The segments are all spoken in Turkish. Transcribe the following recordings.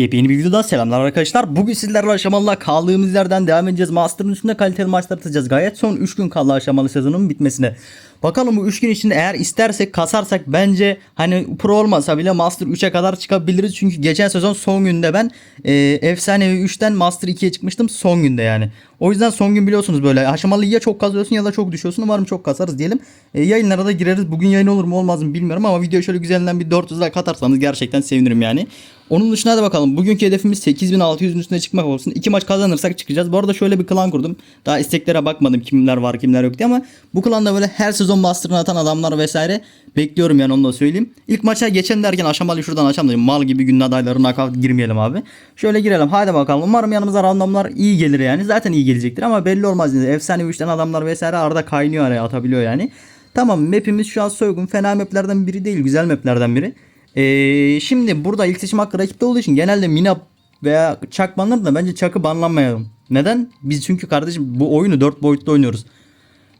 Yepyeni bir videodan selamlar arkadaşlar. Bugün sizlerle aşamalı kaldığımız yerden devam edeceğiz. Master'ın üstünde kaliteli maçlar atacağız. Gayet son 3 gün kaldı aşamalı sezonun bitmesine. Bakalım bu 3 gün içinde eğer istersek kasarsak bence hani pro olmasa bile Master 3'e kadar çıkabiliriz. Çünkü geçen sezon son günde ben e, Efsanevi 3'ten Master 2'ye çıkmıştım son günde yani. O yüzden son gün biliyorsunuz böyle aşamalı ya çok kazıyorsun ya da çok düşüyorsun. Umarım çok kasarız diyelim. E, yayınlara da gireriz. Bugün yayın olur mu olmaz mı bilmiyorum ama video şöyle güzelinden bir 400 like atarsanız gerçekten sevinirim yani. Onun dışında da bakalım. Bugünkü hedefimiz 8600'ün üstüne çıkmak olsun. İki maç kazanırsak çıkacağız. Bu arada şöyle bir klan kurdum. Daha isteklere bakmadım kimler var kimler yok diye ama bu klanda böyle her sezon master'ını atan adamlar vesaire bekliyorum yani onu da söyleyeyim. İlk maça geçen derken aşamalı şuradan açalım. Mal gibi günün adayları nakavt girmeyelim abi. Şöyle girelim. Haydi bakalım. Umarım yanımıza randomlar iyi gelir yani. Zaten iyi gelecektir ama belli olmaz. Yani. Efsane 3'ten adamlar vesaire arada kaynıyor araya atabiliyor yani. Tamam map'imiz şu an soygun. Fena map'lerden biri değil. Güzel map'lerden biri. Ee, şimdi burada ilk seçim hakkı rakipte olduğu için genelde Mina veya Chuck banlar da bence Chuck'ı banlanmayalım. Neden? Biz çünkü kardeşim bu oyunu 4 boyutlu oynuyoruz.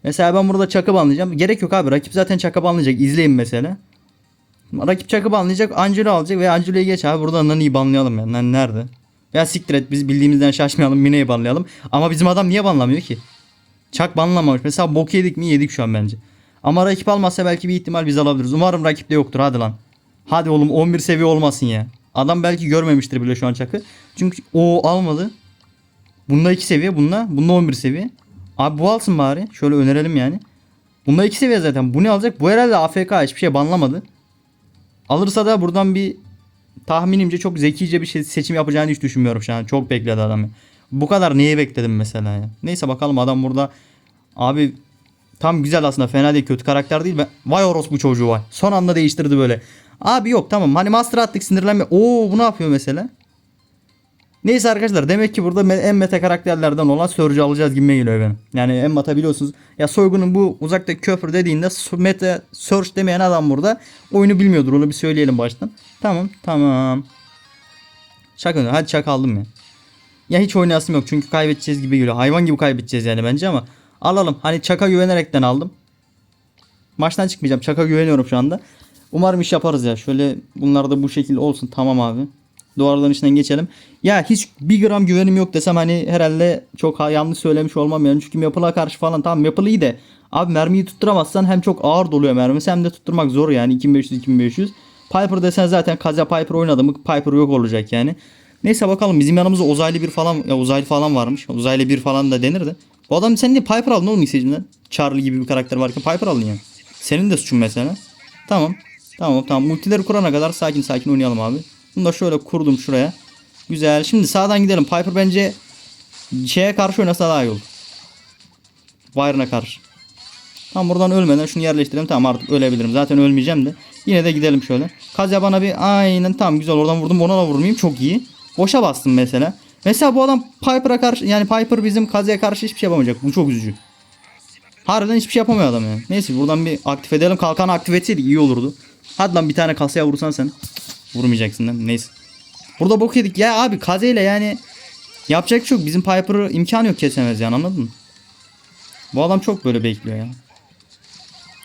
Mesela ben burada Chuck'ı banlayacağım. Gerek yok abi. Rakip zaten Chuck'ı banlayacak. İzleyin mesela. Rakip Chuck'ı banlayacak. Angelo alacak ve Angelo'yu geç abi. Buradan Nani'yi banlayalım ya. Nani nerede? Ya siktir et. Biz bildiğimizden şaşmayalım. Mina'yı banlayalım. Ama bizim adam niye banlamıyor ki? Chuck banlamamış. Mesela bok yedik mi? Yedik şu an bence. Ama rakip almazsa belki bir ihtimal biz alabiliriz. Umarım rakipte yoktur. Hadi lan. Hadi oğlum 11 seviye olmasın ya. Adam belki görmemiştir bile şu an çakı. Çünkü o almadı. Bunda 2 seviye bunda. Bunda 11 seviye. Abi bu alsın bari. Şöyle önerelim yani. Bunda 2 seviye zaten. Bu ne alacak? Bu herhalde AFK hiçbir şey banlamadı. Alırsa da buradan bir tahminimce çok zekice bir şey seçim yapacağını hiç düşünmüyorum şu an. Çok bekledi adamı. Bu kadar niye bekledim mesela ya. Neyse bakalım adam burada abi tam güzel aslında fena değil kötü karakter değil. Ben, vay orospu çocuğu vay. Son anda değiştirdi böyle. Abi yok tamam hani master attık sinirlenme. Oo bu ne yapıyor mesela? Neyse arkadaşlar demek ki burada en meta karakterlerden olan Surge'ü alacağız gibi geliyor benim. Yani en meta biliyorsunuz. Ya soygunun bu uzaktaki köprü dediğinde meta Surge demeyen adam burada oyunu bilmiyordur onu bir söyleyelim baştan. Tamam tamam. Şaka hadi şaka aldım ya. Ya hiç oynayasım yok çünkü kaybedeceğiz gibi geliyor. Hayvan gibi kaybedeceğiz yani bence ama alalım. Hani çaka güvenerekten aldım. Maçtan çıkmayacağım. Çaka güveniyorum şu anda. Umarım iş yaparız ya. Şöyle bunlar da bu şekilde olsun. Tamam abi. Duvarların içinden geçelim. Ya hiç bir gram güvenim yok desem hani herhalde çok yanlış söylemiş olmam yani. Çünkü Maple'a karşı falan tamam Maple iyi de abi mermiyi tutturamazsan hem çok ağır doluyor mermisi hem de tutturmak zor yani 2500-2500. Piper desen zaten Kaza Piper oynadı mı Piper yok olacak yani. Neyse bakalım bizim yanımızda uzaylı bir falan ya uzaylı falan varmış. Uzaylı bir falan da denirdi. Bu adam sen de Piper aldın oğlum isteyicimden. Charlie gibi bir karakter varken Piper aldın ya. Senin de suçun mesela. Tamam. Tamam tamam. Multileri kurana kadar sakin sakin oynayalım abi. Bunu da şöyle kurdum şuraya. Güzel. Şimdi sağdan gidelim. Piper bence şeye karşı oynasa daha iyi olur. Wire'ına karşı. Tam buradan ölmeden şunu yerleştirelim. Tamam artık ölebilirim. Zaten ölmeyeceğim de. Yine de gidelim şöyle. Kazya bana bir aynen tam güzel oradan vurdum. Ona da vurmayayım. Çok iyi. Boşa bastım mesela. Mesela bu adam Piper'a karşı yani Piper bizim Kazya'ya karşı hiçbir şey yapamayacak. Bu çok üzücü. Harbiden hiçbir şey yapamıyor adam yani. Neyse buradan bir aktif edelim. Kalkanı aktif etseydik iyi olurdu. Hadi lan bir tane kasaya vursan sen. Vurmayacaksın mi? Neyse. Burada bok yedik. Ya abi kazeyle yani yapacak çok. Bizim Piper'ı imkanı yok kesemez yani anladın mı? Bu adam çok böyle bekliyor ya.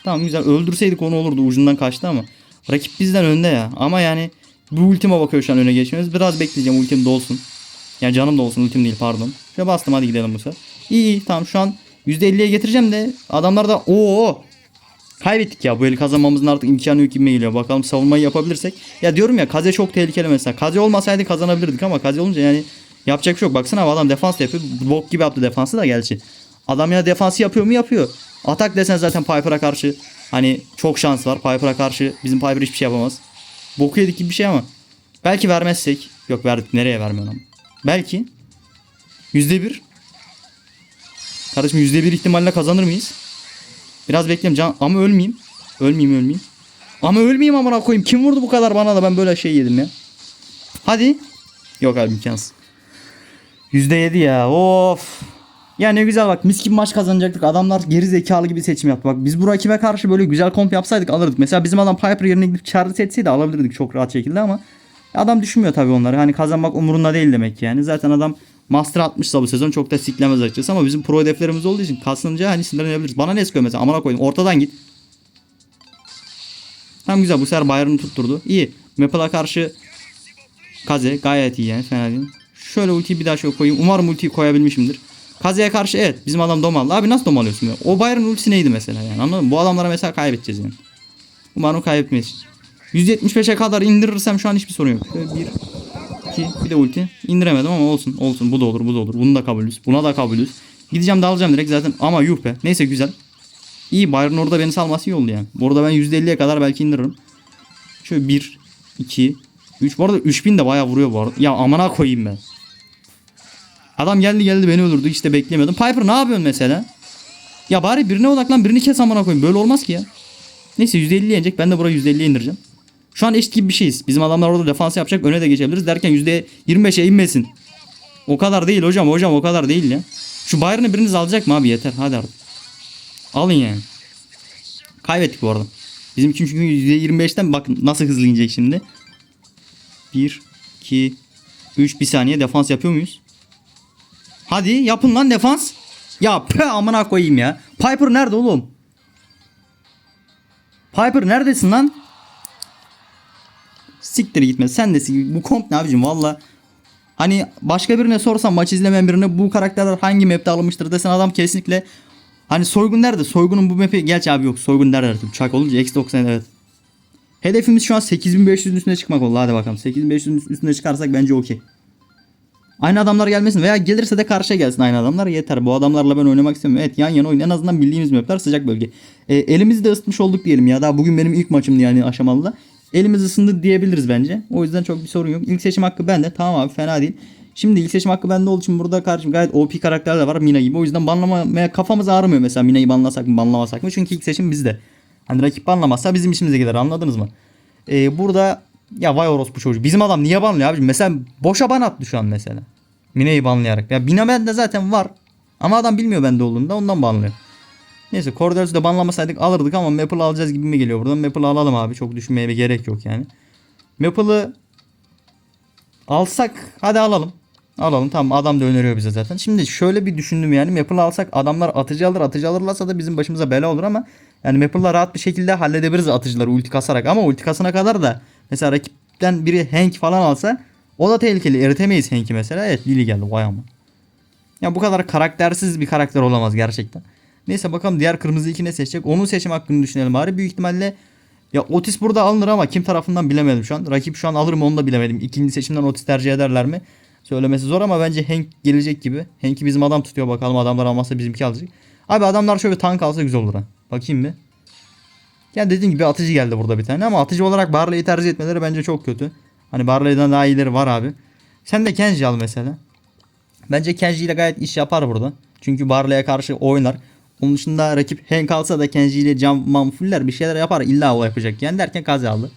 Tamam güzel öldürseydik onu olurdu ucundan kaçtı ama. Rakip bizden önde ya. Ama yani bu ultima bakıyor şu an öne geçmemiz. Biraz bekleyeceğim ultim dolsun. Ya canım da olsun ultim değil pardon. Şöyle bastım hadi gidelim bu sefer. İyi iyi tamam şu an %50'ye getireceğim de adamlar da ooo Kaybettik ya bu eli kazanmamızın artık imkanı yok gibi geliyor. Bakalım savunmayı yapabilirsek. Ya diyorum ya Kaze çok tehlikeli mesela. Kaze olmasaydı kazanabilirdik ama Kaze olunca yani yapacak bir şey yok. Baksana adam defans yapıyor. Bok gibi yaptı defansı da gerçi. Adam ya defansı yapıyor mu yapıyor. Atak desen zaten Piper'a karşı hani çok şans var. Piper'a karşı bizim Piper hiçbir şey yapamaz. Boku yedik gibi bir şey ama. Belki vermezsek. Yok verdik nereye vermiyorum ama. Belki. Yüzde bir. Kardeşim yüzde bir ihtimalle kazanır mıyız? Biraz bekleyeyim can ama ölmeyeyim. Ölmeyeyim ölmeyeyim. Ama ölmeyeyim amına koyayım. Kim vurdu bu kadar bana da ben böyle şey yedim ya. Hadi. Yok abi imkansız. %7 ya. Of. Ya ne güzel bak mis gibi maç kazanacaktık. Adamlar geri zekalı gibi seçim yaptı. Bak biz bu rakibe karşı böyle güzel komp yapsaydık alırdık. Mesela bizim adam Piper yerine gidip Charlie etseydi alabilirdik çok rahat şekilde ama adam düşünmüyor tabii onları. Hani kazanmak umurunda değil demek yani. Zaten adam Master atmışsa bu sezon çok da siklemez açıkçası ama bizim pro hedeflerimiz olduğu için kasınca hani sinirlenebiliriz. Bana ne sıkıyor mesela amına koydum ortadan git. Tam güzel bu sefer Bayern'ı tutturdu. İyi. Maple'a karşı Kaze gayet iyi yani fena değil. Şöyle ultiyi bir daha şöyle koyayım. Umarım ultiyi koyabilmişimdir. Kaze'ye karşı evet bizim adam domaldı. Abi nasıl domalıyorsun? O Bayern ultisi neydi mesela yani anladın mı? Bu adamlara mesela kaybedeceğiz yani. Umarım kaybetmeyiz. 175'e kadar indirirsem şu an hiçbir sorun yok. Şöyle bir, iki, bir de ulti. İndiremedim ama olsun olsun. Bu da olur bu da olur. Bunu da kabulüz. Buna da kabulüz. Gideceğim de alacağım direkt zaten. Ama yuh be. Neyse güzel. İyi Bayern orada beni salması iyi oldu yani. Bu arada ben %50'ye kadar belki indiririm. Şöyle 1, 2, 3. Bu arada 3000 de bayağı vuruyor bu arada. Ya amına koyayım ben. Adam geldi geldi beni öldürdü. İşte beklemiyordum. Piper ne yapıyorsun mesela? Ya bari birine odaklan birini kes amına koyayım. Böyle olmaz ki ya. Neyse %50 yenecek. Ben de burayı %50'ye indireceğim. Şu an eşit gibi bir şeyiz. Bizim adamlar orada defans yapacak. Öne de geçebiliriz. Derken %25'e inmesin. O kadar değil hocam. Hocam o kadar değil ya. Şu Bayern'i biriniz alacak mı abi? Yeter. Hadi artık. Alın yani. Kaybettik bu arada. Bizim için çünkü %25'ten bakın nasıl hızlı inecek şimdi. 1, 2, 3 bir saniye defans yapıyor muyuz? Hadi yapın lan defans. Ya pe amına koyayım ya. Piper nerede oğlum? Piper neredesin lan? Siktir gitme. Sen de sik- bu komp ne abicim valla. Hani başka birine sorsam maç izlemeyen birine bu karakterler hangi map'te alınmıştır desen adam kesinlikle hani soygun nerede? Soygunun bu map'i gerçi abi yok. Soygun nerede artık? Uçak olunca X90 evet. Hedefimiz şu an 8500'ün üstüne çıkmak oldu. Hadi bakalım. 8500'ün üstüne çıkarsak bence okey. Aynı adamlar gelmesin veya gelirse de karşıya gelsin aynı adamlar yeter. Bu adamlarla ben oynamak istemiyorum. Evet yan yana oyun en azından bildiğimiz mapler sıcak bölge. E, elimizi de ısıtmış olduk diyelim ya. Daha bugün benim ilk maçımdı yani aşamalıda. Elimiz ısındı diyebiliriz bence. O yüzden çok bir sorun yok. İlk seçim hakkı bende. Tamam abi fena değil. Şimdi ilk seçim hakkı bende olduğu için burada karşım gayet OP karakterler var Mina gibi. O yüzden banlamaya kafamız ağrımıyor mesela Mina'yı banlasak mı banlamasak mı. Çünkü ilk seçim bizde. Hani rakip banlamazsa bizim işimize gider anladınız mı? Ee, burada ya vay orospu çocuğu. Bizim adam niye banlıyor abicim? Mesela boşa ban attı şu an mesela. Mine'yi banlayarak. Ya Mina bende zaten var. Ama adam bilmiyor bende olduğunu da ondan banlıyor. Neyse Cordels'i de banlamasaydık alırdık ama Maple'ı alacağız gibi mi geliyor buradan. Maple'ı alalım abi. Çok düşünmeye bir gerek yok yani. Maple'ı alsak hadi alalım. Alalım tamam adam da öneriyor bize zaten. Şimdi şöyle bir düşündüm yani Maple'ı alsak adamlar atıcı alır atıcı alırlarsa da bizim başımıza bela olur ama yani Maple'la rahat bir şekilde halledebiliriz atıcıları ulti kasarak ama ulti kasana kadar da mesela rakipten biri Hank falan alsa o da tehlikeli eritemeyiz Hank'i mesela. Evet Lily geldi vay ama. Ya bu kadar karaktersiz bir karakter olamaz gerçekten. Neyse bakalım diğer kırmızı iki ne seçecek. Onun seçim hakkını düşünelim bari. Büyük ihtimalle ya Otis burada alınır ama kim tarafından bilemedim şu an. Rakip şu an alır mı onu da bilemedim. İkinci seçimden Otis tercih ederler mi? Söylemesi zor ama bence Hank gelecek gibi. Hank'i bizim adam tutuyor bakalım adamlar almazsa bizimki alacak. Abi adamlar şöyle tank alsa güzel olur ha. Bakayım bir. Ya dediğim gibi atıcı geldi burada bir tane ama atıcı olarak Barley'i tercih etmeleri bence çok kötü. Hani Barley'den daha iyileri var abi. Sen de Kenji al mesela. Bence Kenji ile gayet iş yapar burada. Çünkü Barley'e karşı oynar. Onun dışında rakip Hank alsa da Kenji ile cam mam fuller bir şeyler yapar. İlla o yapacak yani derken Kaze aldı.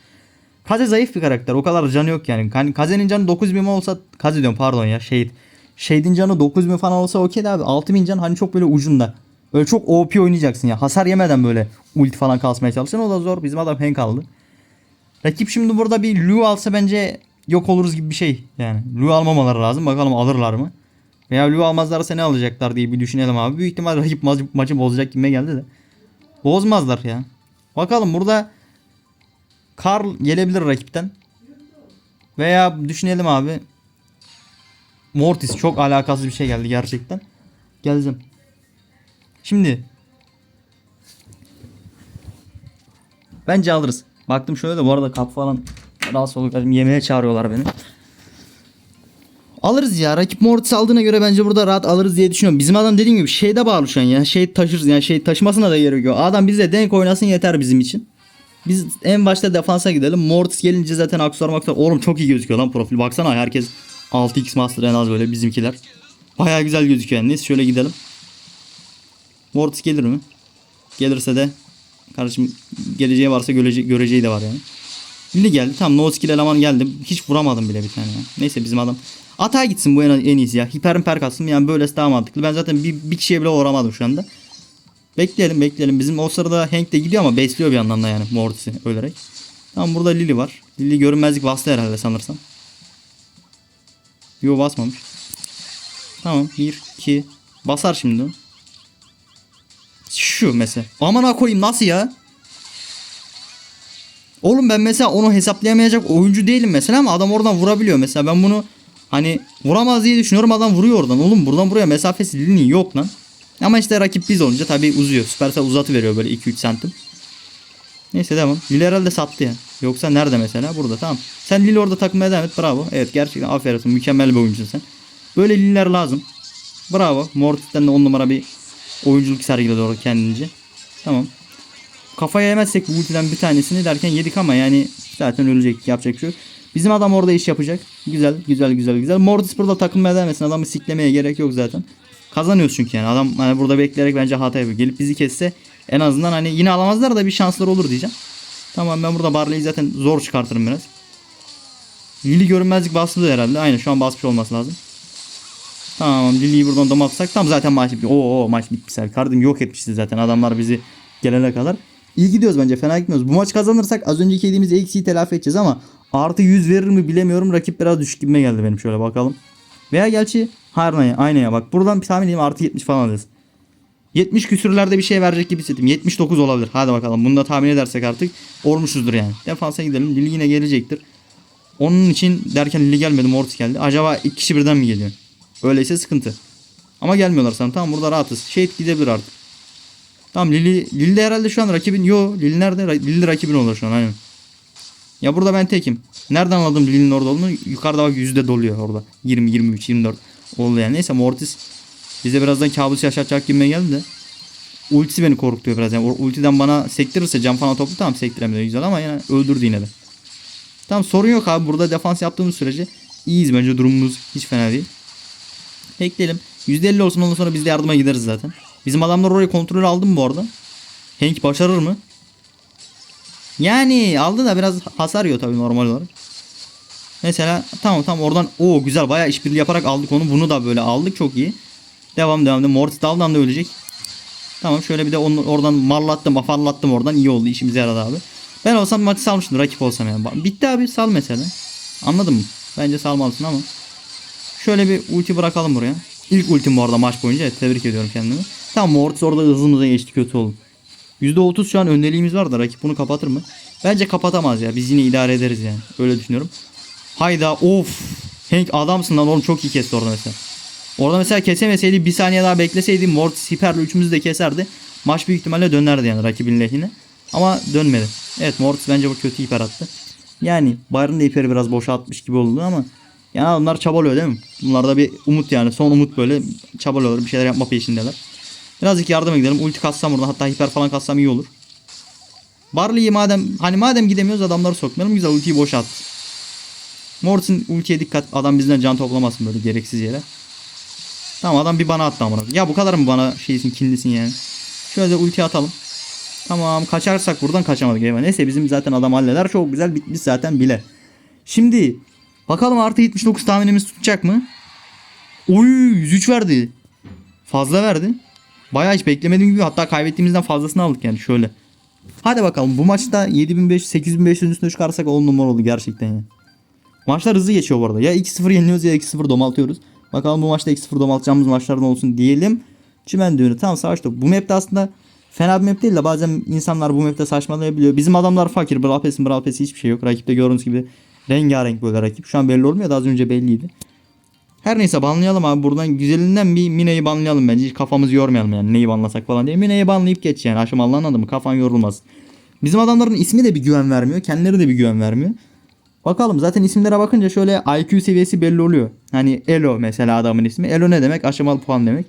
Kaze zayıf bir karakter. O kadar canı yok yani. Hani Kaze'nin canı 9000 olsa Kaze diyorum pardon ya Shade. Shade'in canı 9000 falan olsa okey de abi 6000 can hani çok böyle ucunda. Böyle çok OP oynayacaksın ya. Hasar yemeden böyle ulti falan kasmaya çalışacaksın. O da zor. Bizim adam Hank aldı. Rakip şimdi burada bir Lu alsa bence yok oluruz gibi bir şey. Yani Lu almamaları lazım. Bakalım alırlar mı? Veya Lu almazlarsa ne alacaklar diye bir düşünelim abi. Büyük ihtimal rakip maçı, maçı bozacak gibi geldi de. Bozmazlar ya. Bakalım burada Karl gelebilir rakipten. Veya düşünelim abi. Mortis çok alakasız bir şey geldi gerçekten. Geldim. Şimdi Bence alırız. Baktım şöyle de bu arada kap falan rahatsız olup yemeğe çağırıyorlar beni. Alırız ya. Rakip Mortis aldığına göre bence burada rahat alırız diye düşünüyorum. Bizim adam dediğim gibi şeyde bağlı şu an ya. Şey taşırız yani şey taşımasına da gerek yok. Adam bize denk oynasın yeter bizim için. Biz en başta defansa gidelim. Mortis gelince zaten aksar maksar. Oğlum çok iyi gözüküyor lan profil. Baksana herkes 6x master en az böyle bizimkiler. Baya güzel gözüküyor. Neyse şöyle gidelim. Mortis gelir mi? Gelirse de kardeşim geleceği varsa görece göreceği de var yani. Lili geldi. Tam no skill eleman geldi. Hiç vuramadım bile bir tane ya. Neyse bizim adam. Atağa gitsin bu en, en iyisi ya. Hiperin perk atsın. Yani böylesi daha mantıklı. Ben zaten bir, bir kişiye bile uğramadım şu anda. Bekleyelim bekleyelim. Bizim o sırada Hank de gidiyor ama besliyor bir yandan da yani Mortis'i ölerek. Tamam burada Lily var. Lily görünmezlik bastı herhalde sanırsam. Yo basmamış. Tamam 1 2 basar şimdi. Şu mesela. Aman koyayım nasıl ya? Oğlum ben mesela onu hesaplayamayacak oyuncu değilim mesela ama adam oradan vurabiliyor. Mesela ben bunu hani vuramaz diye düşünüyorum adam vuruyor oradan. Oğlum buradan buraya mesafesi Lili'nin yok lan. Ama işte rakip biz olunca tabii uzuyor. Supercell uzatı veriyor böyle 2-3 santim. Neyse devam. Lili herhalde sattı ya. Yoksa nerede mesela? Burada tamam. Sen Lili orada takılmaya devam et. Bravo. Evet gerçekten aferin. Mükemmel bir oyuncusun sen. Böyle Lililer lazım. Bravo. Mortis'ten de 10 numara bir oyunculuk sergiledi orada kendince. Tamam. Kafaya yemezsek bu ultiden bir tanesini derken yedik ama yani zaten ölecek. Yapacak bir şey yok. Bizim adam orada iş yapacak. Güzel güzel güzel güzel. Mortis burada takılmaya devam etsin. Adamı siklemeye gerek yok zaten. Kazanıyoruz çünkü yani. Adam hani burada bekleyerek bence hata yapıyor. Gelip bizi kesse en azından hani yine alamazlar da bir şansları olur diyeceğim. Tamam ben burada Barley'i zaten zor çıkartırım biraz. Lili görünmezlik basıldı herhalde. Aynen şu an basmış olması lazım. Tamam Lili'yi buradan domatsak tam zaten maç bitti. Oo maç bitmiş. Kardım yok etmişti zaten adamlar bizi gelene kadar. İyi gidiyoruz bence fena gitmiyoruz. Bu maç kazanırsak az önceki yediğimiz eksiği telafi edeceğiz ama artı 100 verir mi bilemiyorum. Rakip biraz düşük gibime geldi benim şöyle bakalım. Veya gerçi aynaya, aynaya bak. Buradan bir tahmin edeyim artı 70 falan alırız. 70 küsürlerde bir şey verecek gibi hissettim. 79 olabilir. Hadi bakalım. Bunu da tahmin edersek artık olmuşuzdur yani. Defansa gidelim. Lili yine gelecektir. Onun için derken Lili gelmedi. Mortis geldi. Acaba iki kişi birden mi geliyor? Öyleyse sıkıntı. Ama gelmiyorlar sana. Tamam burada rahatız. Şey gidebilir artık. Tamam Lili, Lili de herhalde şu an rakibin. Yo Lili nerede? Lili rakibin olur şu an aynen. Ya burada ben tekim. Nereden anladım Lili'nin orada olduğunu? Yukarıda bak yüzde doluyor orada. 20, 23, 24 oldu yani. Neyse Mortis bize birazdan kabus yaşatacak gibime geldi de. Ultisi beni korkutuyor biraz yani. Ultiden bana sektirirse cam falan toplu tamam sektiremiyor güzel ama yine öldürdü yine de. Tamam sorun yok abi burada defans yaptığımız sürece iyiyiz bence durumumuz hiç fena değil. Bekleyelim. %50 olsun ondan sonra biz de yardıma gideriz zaten. Bizim adamlar orayı kontrol aldı mı bu arada? Hank başarır mı? Yani aldı da biraz hasar yiyor tabii normal olarak. Mesela tamam tamam oradan o güzel bayağı işbirliği yaparak aldık onu. Bunu da böyle aldık çok iyi. Devam devam devam. Mortis daldan da ölecek. Tamam şöyle bir de onu oradan marlattım afallattım oradan iyi oldu işimize yaradı abi. Ben olsam maçı salmıştım rakip olsam yani. Bitti abi sal mesela. Anladın mı? Bence salmalısın ama. Şöyle bir ulti bırakalım buraya. İlk ultim bu arada maç boyunca. Evet, tebrik ediyorum kendimi. Tamam Mortis orada hızımıza geçti kötü oldu. %30 şu an öndeliğimiz var da rakip bunu kapatır mı? Bence kapatamaz ya. Biz yine idare ederiz yani. Öyle düşünüyorum. Hayda of. Hank adamsın lan oğlum çok iyi kesti orada mesela. Orada mesela kesemeseydi bir saniye daha bekleseydi Mortis hiperle üçümüzü de keserdi. Maç büyük ihtimalle dönerdi yani rakibin lehine. Ama dönmedi. Evet Mortis bence bu kötü hiper attı. Yani Bayern da hiperi biraz boşa atmış gibi oldu ama yani adamlar çabalıyor değil mi? Bunlarda bir umut yani. Son umut böyle çabalıyorlar. Bir şeyler yapma peşindeler. Birazcık yardıma gidelim. Ulti kassam burada hatta hiper falan kassam iyi olur. Barley'i madem hani madem gidemiyoruz adamları sokmayalım. Güzel ultiyi boşa attı. Mortis'in ultiye dikkat. Adam bizden can toplamasın böyle gereksiz yere. Tamam adam bir bana attı amına. Ya bu kadar mı bana şeysin kinlisin yani. Şöyle de ulti atalım. Tamam kaçarsak buradan kaçamadık eyvah. Neyse bizim zaten adam halleder. Çok güzel bitmiş zaten bile. Şimdi bakalım artı 79 tahminimiz tutacak mı? Oy 103 verdi. Fazla verdi. Bayağı hiç beklemediğim gibi hatta kaybettiğimizden fazlasını aldık yani şöyle. Hadi bakalım bu maçta 7500 8500 üstüne çıkarsak 10 numara oldu gerçekten yani. Maçlar hızlı geçiyor bu arada. Ya 2-0 yeniliyoruz ya 2-0 domaltıyoruz. Bakalım bu maçta 2-0 domaltacağımız maçlardan olsun diyelim. Çimen düğünü tam savaş topu. Bu map'te aslında fena bir map değil de bazen insanlar bu map'te saçmalayabiliyor. Bizim adamlar fakir. Brawl Pass'i hiçbir şey yok. Rakipte gördüğünüz gibi rengarenk böyle rakip. Şu an belli olmuyor da az önce belliydi. Her neyse banlayalım abi buradan güzelinden bir Mine'yi banlayalım bence. Hiç kafamızı yormayalım yani neyi banlasak falan diye. Mine'yi banlayıp geç yani. Aşım Allah'ın adamı kafan yorulmaz. Bizim adamların ismi de bir güven vermiyor. Kendileri de bir güven vermiyor. Bakalım zaten isimlere bakınca şöyle IQ seviyesi belli oluyor. Hani Elo mesela adamın ismi. Elo ne demek? Aşamalı puan demek.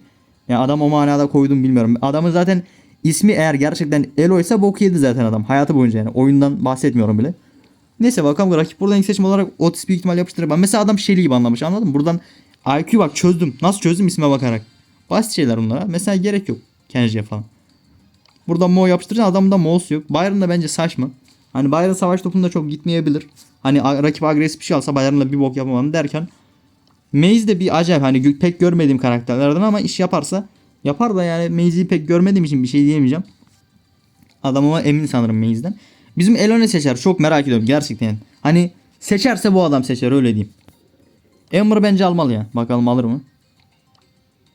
Yani adam o manada koydum bilmiyorum. Adamın zaten ismi eğer gerçekten Elo ise bok yedi zaten adam. Hayatı boyunca yani. Oyundan bahsetmiyorum bile. Neyse bakalım rakip buradan ilk seçim olarak Otis büyük ihtimal yapıştırır. Ben mesela adam Shelly gibi anlamış anladın mı? Buradan IQ bak çözdüm. Nasıl çözdüm isme bakarak. Basit şeyler bunlara. Mesela gerek yok. Kenji'ye falan. Burada Mo yapıştırınca adamda Mo'su yok. Byron da bence saçma. Hani Byron savaş topunda çok gitmeyebilir. Hani rakip agresif bir şey alsa Byron'la bir bok yapamam derken Maze de bir acayip hani pek görmediğim karakterlerden ama iş yaparsa yapar da yani Maze'i pek görmediğim için bir şey diyemeyeceğim. Adam ama emin sanırım Maze'den. Bizim Elone seçer. Çok merak ediyorum gerçekten. Hani seçerse bu adam seçer öyle diyeyim. Ember bence almalı ya. Bakalım alır mı?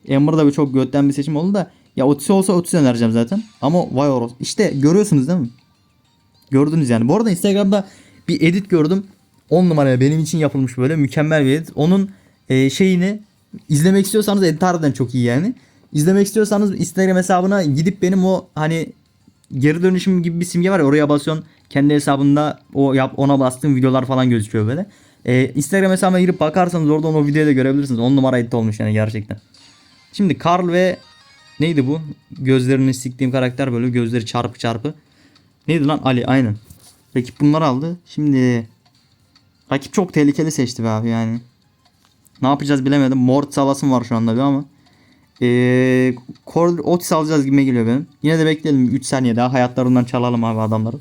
Ember da bir çok götten bir seçim oldu da ya Otis olsa Otis önereceğim zaten. Ama vay oros. İşte görüyorsunuz değil mi? Gördünüz yani. Bu arada Instagram'da bir edit gördüm. 10 numaraya benim için yapılmış böyle mükemmel bir edit. Onun e, şeyini izlemek istiyorsanız edit harbiden çok iyi yani. İzlemek istiyorsanız Instagram hesabına gidip benim o hani geri dönüşüm gibi bir simge var ya oraya basıyorsun. Kendi hesabında o yap ona bastığın videolar falan gözüküyor böyle. E, Instagram hesabıma girip bakarsanız oradan o videoyu da görebilirsiniz. 10 numara edit olmuş yani gerçekten. Şimdi Carl ve neydi bu? Gözlerini siktiğim karakter böyle gözleri çarpı çarpı. Neydi lan Ali aynen. Rakip bunları aldı. Şimdi rakip çok tehlikeli seçti be abi yani. Ne yapacağız bilemedim. Mort salasım var şu anda bir ama. Ee, Otis alacağız gibi geliyor benim. Yine de bekleyelim 3 saniye daha hayatlarından çalalım abi adamların.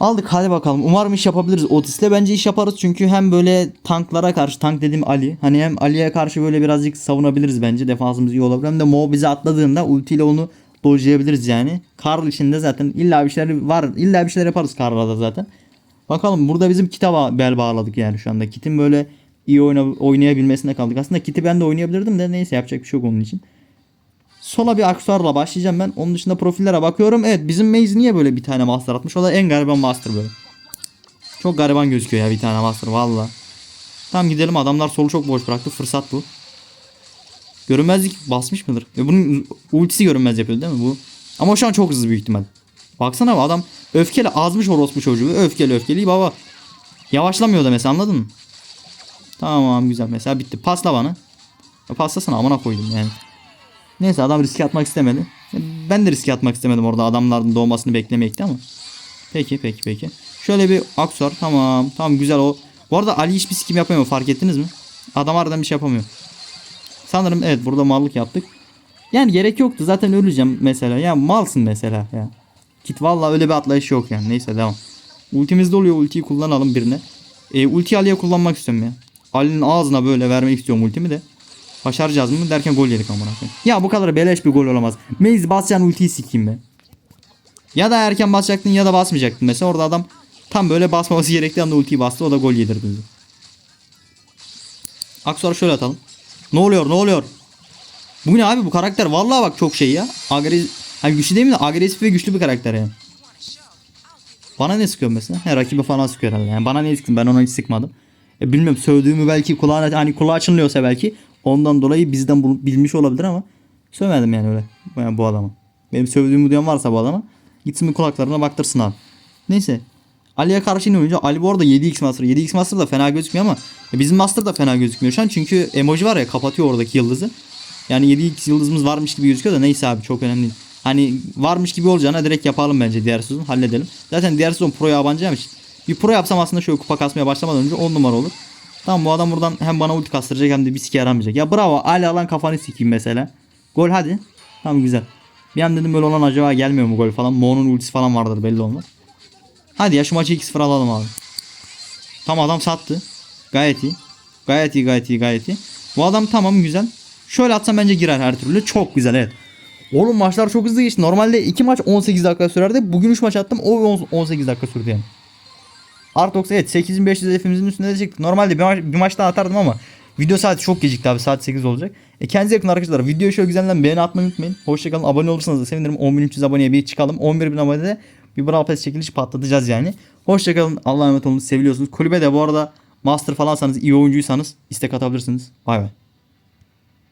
Aldık hadi bakalım. Umarım iş yapabiliriz Otis'le. Bence iş yaparız çünkü hem böyle tanklara karşı tank dediğim Ali. Hani hem Ali'ye karşı böyle birazcık savunabiliriz bence. Defansımız iyi olabilir. Hem de Mo bize atladığında ultiyle onu dojlayabiliriz yani. Karl için de zaten illa bir şeyler var. İlla bir şeyler yaparız Karl'a da zaten. Bakalım burada bizim kitaba bel bağladık yani şu anda. Kit'in böyle iyi oyna, oynayabilmesine kaldık. Aslında Kit'i ben de oynayabilirdim de neyse yapacak bir şey yok onun için. Sola bir aksesuarla başlayacağım ben. Onun dışında profillere bakıyorum. Evet bizim Maze niye böyle bir tane master atmış? O da en gariban master böyle. Çok gariban gözüküyor ya bir tane master valla. Tamam gidelim adamlar solu çok boş bıraktı. Fırsat bu. Görünmezlik basmış mıdır? E bunun ultisi görünmez yapıyor değil mi bu? Ama şu an çok hızlı büyük ihtimal. Baksana adam öfkeli azmış orospu çocuğu. Öfkeli öfkeli baba. Yavaşlamıyor da mesela anladın mı? Tamam güzel mesela bitti. Pasla bana. Paslasana amına koydum yani. Neyse adam riske atmak istemedi. Ben de riske atmak istemedim orada adamların doğmasını beklemekti ama. Peki peki peki. Şöyle bir aksor tamam tamam güzel o. Bu arada Ali hiçbir sikim yapamıyor fark ettiniz mi? Adam aradan bir şey yapamıyor. Sanırım evet burada mallık yaptık. Yani gerek yoktu zaten öleceğim mesela. Ya malsın mesela ya. Git valla öyle bir atlayış yok yani. Neyse devam. Ultimizde oluyor ultiyi kullanalım birine. E, ulti Ali'ye kullanmak istiyorum ya. Ali'nin ağzına böyle vermek istiyorum ultimi de. Başaracağız mı derken gol yedik amına. Ya bu kadar beleş bir gol olamaz. Maze basacaksın ultiyi sikeyim be. Ya da erken basacaktın ya da basmayacaktın. Mesela orada adam tam böyle basmaması gerektiği anda ultiyi bastı o da gol yedirdi bizi. Aksuar'ı şöyle atalım. Ne oluyor ne oluyor? Bu ne abi bu karakter vallahi bak çok şey ya. Agresif, hani güçlü değil mi agresif ve güçlü bir karakter yani. Bana ne sıkıyor mesela? He rakibe falan sıkıyor herhalde. Yani bana ne sıkıyor ben ona hiç sıkmadım. E, bilmiyorum sövdüğümü belki kulağına hani kulağı çınlıyorsa belki ondan dolayı bizden bunu bilmiş olabilir ama sövmedim yani öyle yani bu adama. Benim sövdüğümü duyan varsa bu adama gitsin bir kulaklarına baktırsın abi. Neyse. Ali'ye karşı ne oyuncu? Ali bu arada 7x Master. 7x Master da fena gözükmüyor ama e, bizim Master da fena gözükmüyor şu an. Çünkü emoji var ya kapatıyor oradaki yıldızı. Yani 7x yıldızımız varmış gibi gözüküyor da neyse abi çok önemli değil. Hani varmış gibi olacağına direkt yapalım bence diğer sezon halledelim. Zaten diğer sezon pro yabancıyım için. Bir pro yapsam aslında şöyle kupa kasmaya başlamadan önce 10 numara olur. Tamam bu adam buradan hem bana ulti kastıracak hem de bir sike yaramayacak. Ya bravo Ali alan kafanı sikeyim mesela. Gol hadi. Tamam güzel. Bir an dedim böyle olan acaba gelmiyor mu gol falan. Mo'nun ultisi falan vardır belli olmaz. Hadi ya şu maçı 2-0 alalım abi. Tam adam sattı. Gayet iyi. Gayet iyi gayet iyi gayet iyi. Bu adam tamam güzel. Şöyle atsam bence girer her türlü. Çok güzel evet. Oğlum maçlar çok hızlı geçti. Normalde 2 maç 18 dakika sürerdi. Bugün 3 maç attım. O 18 dakika sürdü yani. Artox evet 8500 hedefimizin üstünde de çıktık. Normalde bir, maç, bir maç daha atardım ama video saati çok gecikti abi. Saat 8 olacak. E kendinize yakın arkadaşlar. Videoyu şöyle güzelden beğeni atmayı unutmayın. Hoşçakalın. Abone olursanız da sevinirim. 10.300 aboneye bir çıkalım. 11.000 abonede bir Brawl Pass çekilişi patlatacağız yani. Hoşçakalın. Allah'a emanet olun. Seviyorsunuz. Kulübe de bu arada Master falansanız iyi oyuncuysanız istek atabilirsiniz. Bay bay.